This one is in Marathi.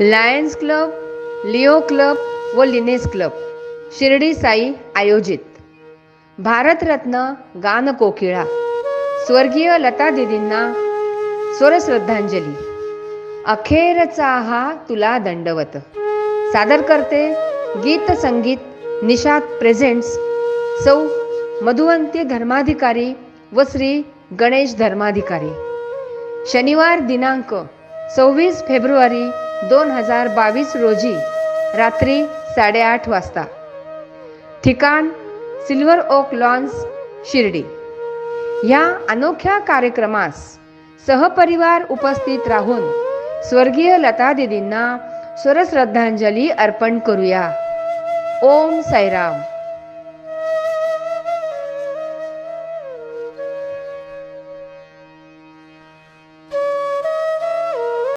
लायन्स क्लब लिओ क्लब व लिनेस क्लब शिर्डी साई आयोजित. भारतरत्न गानकोकिळा स्वर्गीय लता दिदींना स्वरश्रद्धांजली. अखेरचा हा तुला दंडवत. सादर करते गीत संगीत निषाद प्रेझेंट्स सौ मधुवंती धर्माधिकारी व श्री गणेश धर्माधिकारी. शनिवार दिनांक सव्वीस फेब्रुवारी दोन हजार बावीस रोजी रात्री साडेआठ वाजता. ठिकाण सिल्वर ओक लॉन्स शिर्डी. ह्या अनोख्या कार्यक्रमास सहपरिवार उपस्थित राहून स्वर्गीय लता दिदींना स्वरश्रद्धांजली अर्पण करूया. ओम साईराम.